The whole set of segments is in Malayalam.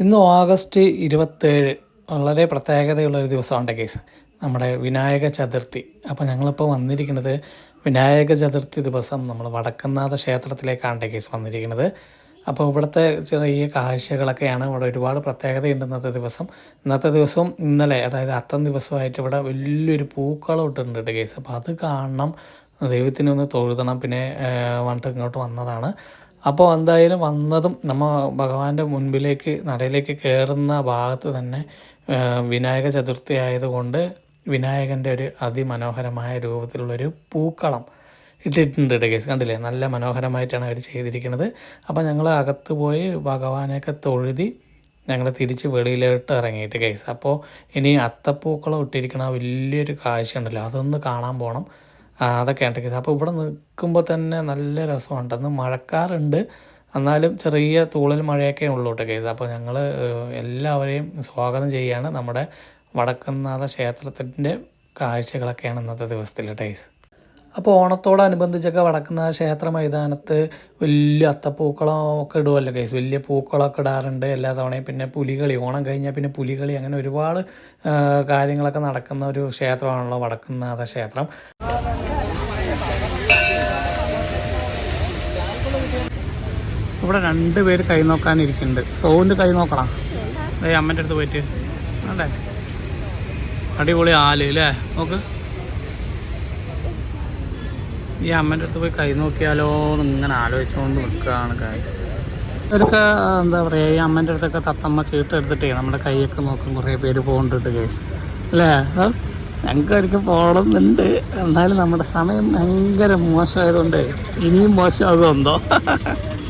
ഇന്ന് ഓഗസ്റ്റ് ഇരുപത്തേഴ്. വളരെ പ്രത്യേകതയുള്ള ഒരു ദിവസമുണ്ട് കേസ്. നമ്മുടെ വിനായക ചതുർത്ഥി. അപ്പോൾ ഞങ്ങളിപ്പോൾ വന്നിരിക്കുന്നത് വിനായക ചതുർത്ഥി ദിവസം. നമ്മൾ വടക്കുന്നാഥ ക്ഷേത്രത്തിലേക്കാണ് കേസ് വന്നിരിക്കുന്നത്. അപ്പോൾ ഇവിടുത്തെ ചെറിയ കാഴ്ചകളൊക്കെയാണ് ഇവിടെ ഒരുപാട് പ്രത്യേകതയുണ്ട് ഇന്നത്തെ ദിവസം. ഇന്നത്തെ ദിവസവും ഇന്നലെ അതായത് അത്തം ദിവസമായിട്ട് ഇവിടെ വലിയൊരു പൂക്കളം ഇട്ടിട്ടുണ്ട് കേസ്. അപ്പോൾ അത് കാണണം. ദൈവത്തിനെ ഒന്ന് തൊഴുതണം. പിന്നെ വന്നിട്ട് ഇങ്ങോട്ട് വന്നതാണ്. അപ്പോൾ എന്തായാലും വന്നതും നമ്മൾ ഭഗവാന്റെ മുൻപിലേക്ക് നടയിലേക്ക് കയറുന്ന ഭാഗത്ത് തന്നെ വിനായക ചതുർത്ഥി ആയതുകൊണ്ട് വിനായകന്റെ ഒരു അതിമനോഹരമായ രൂപത്തിലുള്ളൊരു പൂക്കളം ഇട്ടിട്ടുണ്ട് കേസ്. കണ്ടില്ലേ? നല്ല മനോഹരമായിട്ടാണ് അവർ ചെയ്തിരിക്കുന്നത്. അപ്പോൾ ഞങ്ങൾ അകത്ത് പോയി ഭഗവാനെയൊക്കെ തൊഴുതി ഞങ്ങൾ തിരിച്ച് വെളിയിലോട്ട് ഇറങ്ങിയിട്ട് കേസ്. അപ്പോൾ ഇനി അത്തപ്പൂക്കളം ഇട്ടിരിക്കണ വലിയൊരു കാഴ്ച ഉണ്ടല്ലോ അതൊന്ന് കാണാൻ പോകണം അതൊക്കെയാണ് കേസ് അപ്പോൾ ഇവിടെ നിൽക്കുമ്പോൾ തന്നെ നല്ല രസമുണ്ട്. അന്ന് മഴക്കാറുണ്ട്. എന്നാലും ചെറിയ തൂളൽ മഴയൊക്കെ ഉള്ളൂ കേട്ടോ കേസ് അപ്പോൾ ഞങ്ങൾ എല്ലാവരെയും സ്വാഗതം ചെയ്യുകയാണ് നമ്മുടെ വടക്കുന്നാഥ ക്ഷേത്രത്തിന്റെ കാഴ്ചകളൊക്കെയാണ് ഇന്നത്തെ ദിവസത്തിൽ ടേസ് അപ്പോൾ ഓണത്തോടനുബന്ധിച്ചൊക്കെ വടക്കുന്ന ക്ഷേത്ര മൈതാനത്ത് വലിയ അത്തപ്പൂക്കളം ഒക്കെ ഇടുമല്ലോ കേസ് വലിയ പൂക്കളമൊക്കെ ഇടാറുണ്ട് എല്ലാ തവണയും. പിന്നെ പുലികളി ഓണം കഴിഞ്ഞാൽ പിന്നെ പുലികളി അങ്ങനെ ഒരുപാട് കാര്യങ്ങളൊക്കെ നടക്കുന്ന ഒരു ക്ഷേത്രമാണല്ലോ വടക്കുന്നാഥ ക്ഷേത്രം. ഇവിടെ രണ്ട് പേര് കൈ നോക്കാനിരിക്കുന്നുണ്ട്. സോവിന്റെ കൈ നോക്കണം. അതെ അമ്മന്റെ അടുത്ത് പോയിട്ട്. അല്ലേ അടിപൊളി ആൽ അല്ലേ നോക്ക്. ഈ അമ്മന്റെ അടുത്ത് പോയി കൈ നോക്കിയാലോ ഇങ്ങനെ ആലോചിച്ചുകൊണ്ട് നിൽക്കുകയാണ് കാര്യം ഇവരൊക്കെ എന്താ പറയുക ഈ അമ്മന്റെ അടുത്തൊക്കെ തത്തമ്മ ചീട്ട് എടുത്തിട്ടേ നമ്മുടെ കൈയൊക്കെ നോക്കും കുറേ പേര് പോകേണ്ടിട്ട് കേസ് അല്ലേ ഞങ്ങൾക്ക് ഒരിക്കൽ പോകണമെന്നുണ്ട്. എന്നാലും നമ്മുടെ സമയം ഭയങ്കര മോശമായതുകൊണ്ട് ഇനിയും മോശമാകുമെന്തോ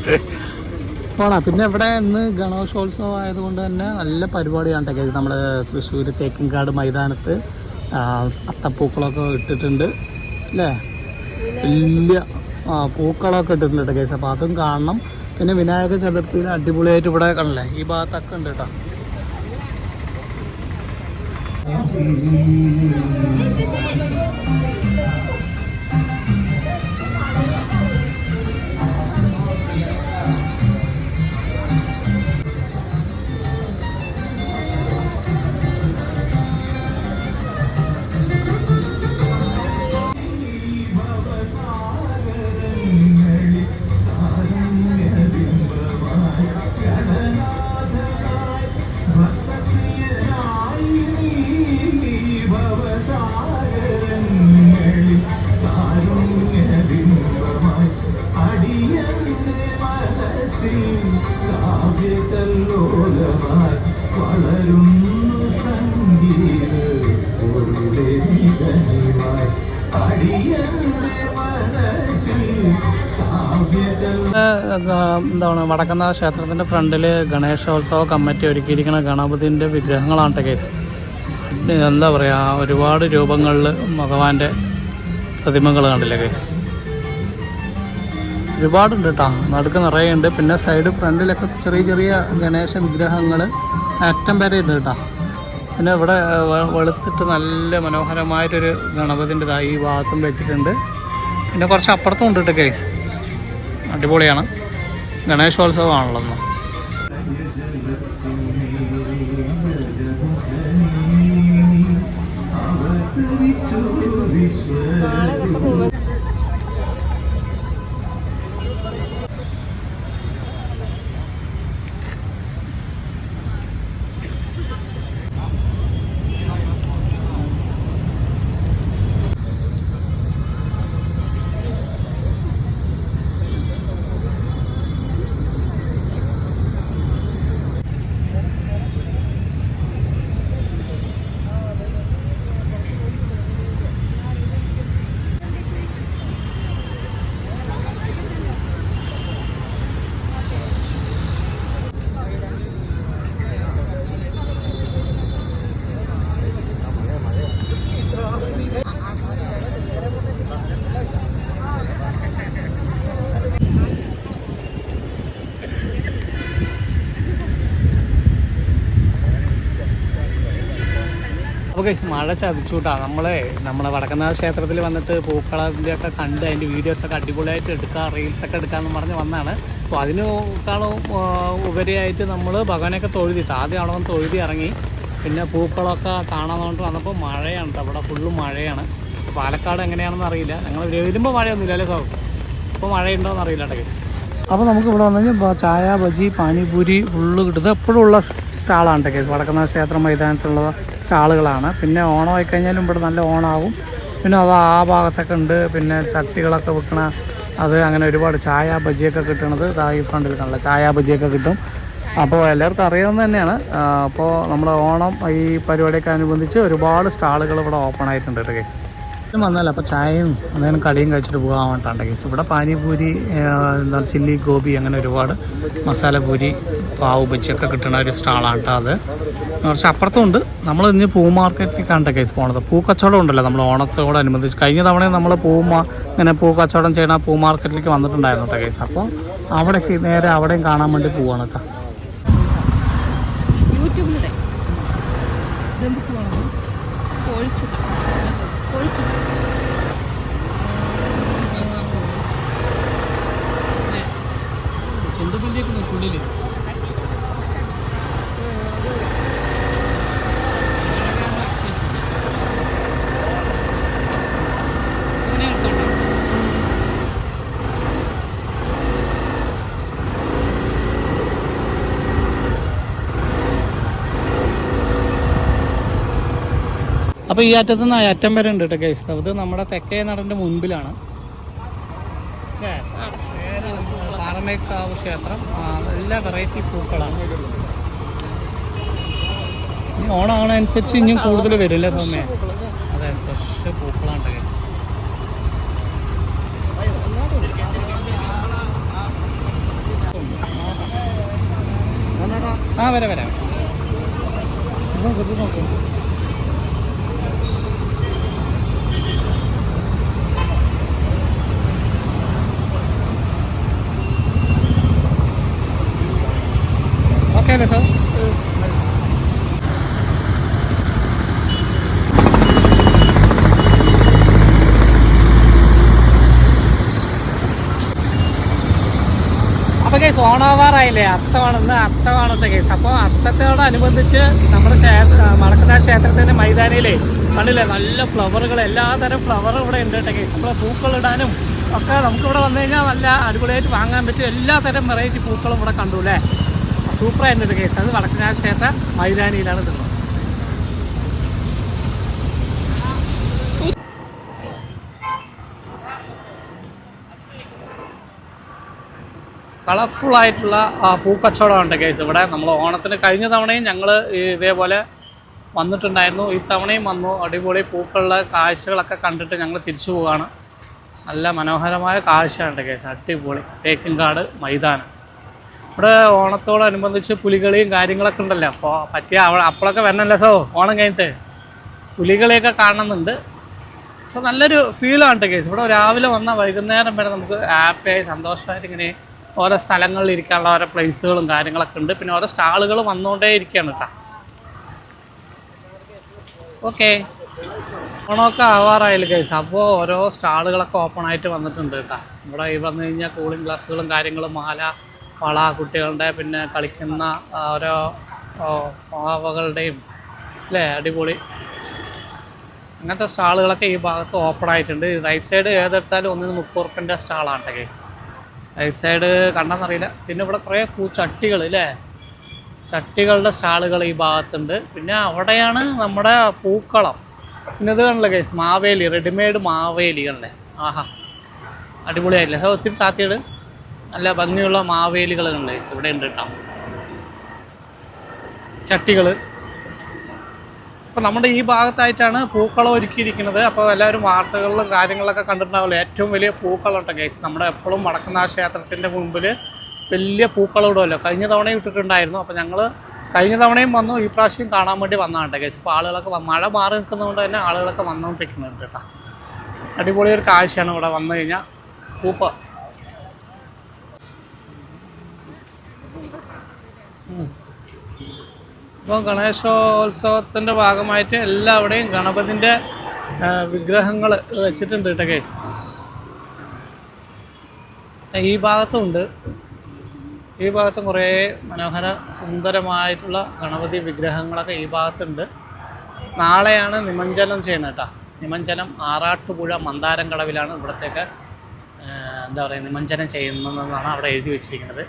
പോണാ. പിന്നെ ഇവിടെ ഇന്ന് ഗണേശോത്സവം ആയതുകൊണ്ട് തന്നെ നല്ല പരിപാടിയാണ് കേസ് നമ്മുടെ തൃശ്ശൂർ തേക്കിൻകാട് മൈതാനത്ത് അത്തപ്പൂക്കളൊക്കെ ഇട്ടിട്ടുണ്ട് അല്ലേ? വലിയ പൂക്കളൊക്കെ ഇട്ടിട്ടുണ്ട് കേസ് അപ്പോൾ അതും കാണണം. പിന്നെ വിനായക ചതുർത്ഥിയിൽ അടിപൊളിയായിട്ട് ഇവിടെ കണ്ടല്ലേ? ഈ ഭാഗത്തൊക്കെ ഉണ്ട് കേട്ടോ. എന്താണ് വടക്കനാഥ ക്ഷേത്രത്തിന്റെ ഫ്രണ്ടിൽ ഗണേശോത്സവ കമ്മിറ്റി ഒരുക്കിയിരിക്കുന്ന ഗണപതിന്റെ വിഗ്രഹങ്ങളാണ് കേസ്. എന്താ പറയുക ഒരുപാട് രൂപങ്ങളിൽ ഭഗവാന്റെ പ്രതിമകൾ കണ്ടില്ലേ കേസ്? ഒരുപാടുണ്ട് കേട്ടോ നടുക്ക് നിറയെ ഉണ്ട് പിന്നെ സൈഡ് ഫ്രണ്ടിലൊക്കെ ചെറിയ ചെറിയ ഗണേശ വിഗ്രഹങ്ങൾ അറ്റം വരെ ഉണ്ട് കേട്ടോ പിന്നെ ഇവിടെ വെളുത്തിട്ട് നല്ല മനോഹരമായിട്ടൊരു ഗണപതിന്റെ ഈ ഭാഗത്തും വെച്ചിട്ടുണ്ട്. പിന്നെ കുറച്ച് അപ്പുറത്തും ഉണ്ട് കേസ്. അടിപൊളിയാണ്. ഗണേശോത്സവമാണല്ലോ. ഇന്ന് അപ്പോൾ കഴിച്ച് മഴ ചതിച്ചുകൂട്ടാ നമ്മളെ നമ്മളെ വടക്കനാഥ ക്ഷേത്രത്തിൽ വന്നിട്ട് പൂക്കളത്തിന്റെ ഒക്കെ കണ്ട് അതിന്റെ വീഡിയോസൊക്കെ അടിപൊളിയായിട്ട് എടുക്കുക റീൽസൊക്കെ എടുക്കാമെന്ന് പറഞ്ഞ് വന്നാണ്. അപ്പോൾ അതിനേക്കാളും ഉപരിയായിട്ട് നമ്മൾ ഭഗവാനെയൊക്കെ തൊഴുതിട്ട് ആദ്യം അവിടെ വന്ന് തൊഴുതി ഇറങ്ങി. പിന്നെ പൂക്കളൊക്കെ കാണാൻ വേണ്ടി വന്നപ്പോൾ മഴയാണ്. അവിടെ ഫുള്ള് മഴയാണ്. പാലക്കാട് എങ്ങനെയാണെന്ന് അറിയില്ല. ഞങ്ങൾ വരുമ്പോൾ മഴയൊന്നുമില്ല അല്ലേ സാർ ഇപ്പോൾ മഴയുണ്ടോയെന്ന് അറിയില്ല കേട്ടോ അപ്പോൾ നമുക്ക് ഇവിടെ വന്നു കഴിഞ്ഞാൽ ചായ ബജി പാനിപൂരി ഫുള്ള് കിട്ടുന്നത് എപ്പോഴും ഉള്ള സ്റ്റാളാണ് കേസ്. വടക്കനാഥ ക്ഷേത്ര മൈതാനത്തുള്ള സ്റ്റാളുകളാണ്. പിന്നെ ഓണമായി കഴിഞ്ഞാലും ഇവിടെ നല്ല ഓണാവും. പിന്നെ അത് ആ ഭാഗത്തൊക്കെ ഉണ്ട്. പിന്നെ ചട്ടികളൊക്കെ വിൽക്കണ അത് അങ്ങനെ ഒരുപാട് ചായ ബജിയൊക്കെ കിട്ടണത് ഈ ഫ്രണ്ടിൽ കാണില്ല ചായ ബജിയൊക്കെ കിട്ടും. അപ്പോൾ എല്ലാവർക്കും അറിയാവുന്ന തന്നെയാണ്. അപ്പോൾ നമ്മുടെ ഓണം ഈ പരിപാടിയൊക്കെ അനുബന്ധിച്ച് ഒരുപാട് സ്റ്റാളുകൾ ഇവിടെ ഓപ്പൺ ആയിട്ടുണ്ട് കേട്ടോ കേസ്. വന്നല്ല അപ്പോൾ ചായയും അങ്ങനെ കടിയും കഴിച്ചിട്ട് പോകാൻ വേണ്ടിയിട്ടാണ് കേസ്. ഇവിടെ പാനിപൂരി എന്താ ചില്ലി ഗോപി അങ്ങനെ ഒരുപാട് മസാലപൂരി പാവ് ബജിയൊക്കെ കിട്ടുന്ന ഒരു സ്റ്റാളാണ് കേട്ടോ അത്. പക്ഷെ അപ്പുറത്തും ഉണ്ട് നമ്മൾ ഇന്ന് പൂ മാർക്കറ്റിലേക്കാണ് കേസ് പോണത്. പൂ കച്ചവടം ഉണ്ടല്ലോ നമ്മൾ ഓണത്തോടനുബന്ധിച്ച് കഴിഞ്ഞ തവണ നമ്മൾ പൂ ഇങ്ങനെ പൂ കച്ചവടം ചെയ്യണ പൂ മാർക്കറ്റിലേക്ക് വന്നിട്ടുണ്ടായിരുന്നു കേട്ടോ കേസ്. അപ്പോൾ അവിടേക്ക് നേരെ അവിടെയും കാണാൻ വേണ്ടി പോവാണ് കേട്ടോ യൂട്യൂബിലൂടെ കോഴിച്ചുട്ട കോഴിച്ചുട്ട ചെണ്ടുപള്ളിയൊക്കെ ഉള്ളിൽ അപ്പോൾ ഈ അറ്റത്ത് നിന്ന് അറ്റം വരെ ഉണ്ട് കേട്ടോ ഗൈസ് അത് നമ്മുടെ തെക്കേ നടന്റെ മുൻപിലാണ്. ക്ഷേത്രം. എല്ലാ വെറൈറ്റി പൂക്കളാണ്. ഇനി ഓണാകണനുസരിച്ച് ഇനിയും കൂടുതൽ വരില്ലേ സൗമ്യ അതെ ഫ്രഷ് പൂക്കളാണ്. ആ വരാം വരാം. നോക്ക്, ഇത് രസം അപ്പോൾ കേസ് ഓണാവാറായില്ലേ? അത്തമാണെന്ന് അത്തമാണത്തെ കേസ് അപ്പോൾ അത്തത്തോടനുബന്ധിച്ച് നമ്മുടെ ക്ഷേത്ര മടക്കനാ ക്ഷേത്രത്തിന്റെ മൈതാനിയിലെ കണ്ടില്ലേ? നല്ല ഫ്ലവറുകൾ എല്ലാതരം ഫ്ലവറും ഇവിടെ ഉണ്ട് കേട്ടോ കേസ് നമ്മൾ പൂക്കളിടാനും ഒക്കെ നമുക്കിവിടെ വന്നു കഴിഞ്ഞാൽ നല്ല അടിപൊളിയായിട്ട് വാങ്ങാൻ പറ്റും എല്ലാ തരം വെറൈറ്റി പൂക്കളും ഇവിടെ കണ്ടു അല്ലേ? സൂപ്പറായിട്ടുണ്ട് കേസ്. അത് വടക്കനാഥ ക്ഷേത്ര മൈതാനിയിലാണ് ഇതുള്ളത് കളർഫുൾ ആയിട്ടുള്ള പൂക്കച്ചവടമുണ്ട് കേസ് ഇവിടെ. നമ്മൾ ഓണത്തിന് കഴിഞ്ഞ തവണയും ഞങ്ങൾ ഇതേപോലെ വന്നിട്ടുണ്ടായിരുന്നു. ഈ തവണയും വന്നു. അടിപൊളി പൂക്കളുടെ കാഴ്ചകളൊക്കെ കണ്ടിട്ട് ഞങ്ങൾ തിരിച്ചു പോവുകയാണ് നല്ല മനോഹരമായ കാഴ്ചയുണ്ട് കേസ്. അടിപൊളി. തേക്കിൻകാട് മൈതാനം. ഇവിടെ ഓണത്തോടനുബന്ധിച്ച് പുലികളിയും കാര്യങ്ങളൊക്കെ ഉണ്ടല്ലോ? അപ്പോൾ പറ്റിയ അവ അപ്പോഴൊക്കെ വരണല്ലേ സോ? ഓണം കഴിഞ്ഞിട്ട്. പുലികളിയൊക്കെ കാണുന്നുണ്ട്. അപ്പോൾ നല്ലൊരു ഫീലാണ് കേസ് ഇവിടെ രാവിലെ വന്നാൽ വൈകുന്നേരം വരെ നമുക്ക് ഹാപ്പിയായി സന്തോഷമായിട്ട് ഇങ്ങനെ ഓരോ സ്ഥലങ്ങളിൽ ഇരിക്കാനുള്ള ഓരോ പ്ലേസുകളും കാര്യങ്ങളൊക്കെ ഉണ്ട്. പിന്നെ ഓരോ സ്റ്റാളുകൾ വന്നുകൊണ്ടേ ഇരിക്കുകയാണ് കേട്ടോ. ഓക്കെ ഓണമൊക്കെ ആവാറായാലും കേസ് അപ്പോൾ ഓരോ സ്റ്റാളുകളൊക്കെ ഓപ്പൺ ആയിട്ട് വന്നിട്ടുണ്ട് കേട്ടോ. ഇവിടെ വന്നു കഴിഞ്ഞാൽ കൂളിംഗ് ഗ്ലാസ്സുകളും കാര്യങ്ങളും മാല വള കുട്ടികളുടെ പിന്നെ കളിക്കുന്ന ഓരോ പാവകളുടെയും അല്ലേ? അടിപൊളി. അങ്ങനത്തെ സ്റ്റാളുകളൊക്കെ ഈ ഭാഗത്ത് ഓപ്പൺ ആയിട്ടുണ്ട്. റൈറ്റ് സൈഡ് ഏതെടുത്താലും ഒന്നിന് മുപ്പത് റുപ്പ്യന്റെ സ്റ്റാളാണ് കേസ് റൈറ്റ് സൈഡ് കണ്ടെന്നറിയില്ല പിന്നെ ഇവിടെ കുറേ പൂച്ചട്ടികൾ അല്ലേ? ചട്ടികളുടെ സ്റ്റാളുകൾ ഈ ഭാഗത്തുണ്ട്. പിന്നെ അവിടെയാണ് നമ്മുടെ പൂക്കളം. പിന്നെ ഇത് കണ്ടില്ല കേസ് മാവേലി റെഡിമെയ്ഡ് മാവേലികളുടെ ആഹാ. അടിപൊളിയായില്ലേ? ഒത്തിരി താത്തിയുടെ. നല്ല ഭംഗിയുള്ള മാവേലികൾ ഉണ്ട് ഇവിടെ ഉണ്ട് കേട്ടോ ചട്ടികൾ അപ്പം നമ്മുടെ ഈ ഭാഗത്തായിട്ടാണ് പൂക്കളം ഒരുക്കിയിരിക്കുന്നത്. അപ്പോൾ എല്ലാവരും വാർത്തകളിലും കാര്യങ്ങളൊക്കെ കണ്ടിട്ടുണ്ടാവില്ല ഏറ്റവും വലിയ പൂക്കളം ഉണ്ട് ഗൈസ് നമ്മുടെ എപ്പോഴും വടക്കുന്ന ക്ഷേത്രത്തിന്റെ മുമ്പിൽ വലിയ പൂക്കളം ഇടുമല്ലോ. കഴിഞ്ഞ തവണയും ഇട്ടിട്ടുണ്ടായിരുന്നു. അപ്പോൾ ഞങ്ങൾ കഴിഞ്ഞ തവണയും വന്നു. ഈ പ്രാവശ്യം കാണാൻ വേണ്ടി വന്നതാണ് കേസ് ഇപ്പോൾ ആളുകളൊക്കെ മഴ മാറി നിൽക്കുന്നതുകൊണ്ട് തന്നെ ആളുകളൊക്കെ വന്നുകൊണ്ടിരിക്കുന്നുണ്ട് കേട്ടോ അടിപൊളി ഒരു കാഴ്ചയാണ് ഇവിടെ വന്നു കഴിഞ്ഞാൽ പൂപ്പ അപ്പോൾ ഗണേശോത്സവത്തിന്റെ ഭാഗമായിട്ട് എല്ലാവിടെയും ഗണപതിന്റെ വിഗ്രഹങ്ങൾ വെച്ചിട്ടുണ്ട് കേട്ടോ കേസ് ഈ ഭാഗത്തുണ്ട്. ഈ ഭാഗത്തും കുറേ മനോഹര സുന്ദരമായിട്ടുള്ള ഗണപതി വിഗ്രഹങ്ങളൊക്കെ ഈ ഭാഗത്തുണ്ട്. നാളെയാണ് നിമഞ്ജനം ചെയ്യുന്നത് കേട്ടോ. നിമഞ്ജനം ആറാട്ടുപുഴ മന്ദാരം കടവിലാണ് ഇവിടത്തേക്ക് എന്താ പറയുക നിമഞ്ജനം ചെയ്യുന്നതെന്നാണ് അവിടെ എഴുതി വെച്ചിരിക്കുന്നത്.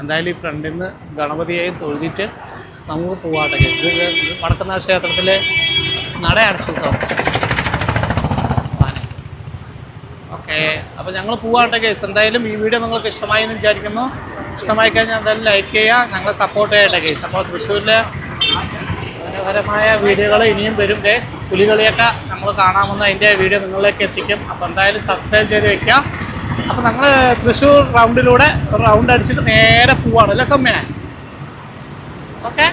എന്തായാലും ഈ ഫ്രണ്ടിൽ നിന്ന് ഗണപതിയായി തൊഴുതിട്ട് നമുക്ക് പോവാട്ടെ ഇത് വടക്കുന്നാഥ ക്ഷേത്രത്തിലെ നട അടച്ചു ഓക്കെ. അപ്പോൾ ഞങ്ങൾ പോവാട്ടെ കേസ് എന്തായാലും ഈ വീഡിയോ നിങ്ങൾക്ക് ഇഷ്ടമായി എന്ന് വിചാരിക്കുന്നു. ഇഷ്ടമായി കഴിഞ്ഞാൽ എന്തായാലും ലൈക്ക് ചെയ്യുക ഞങ്ങളെ സപ്പോർട്ട് ചെയ്യട്ടെ കേസ് അപ്പോൾ തൃശ്ശൂരിലെ മനോഹരമായ വീഡിയോകൾ ഇനിയും വരും കേസ് പുലികളിയൊക്കെ നമ്മൾ കാണാമെന്ന് അതിന്റെ വീഡിയോ നിങ്ങളിലേക്ക് എത്തിക്കും. അപ്പോൾ എന്തായാലും സബ്സ്ക്രൈബ് ചെയ്ത് വെക്കുക അപ്പോൾ ഞങ്ങൾ തൃശ്ശൂർ റൗണ്ടിലൂടെ റൗണ്ട് അടിച്ചിട്ട് നേരെ പോവാണ്. അല്ലേ സൗമ്യനെ ഓക്കെ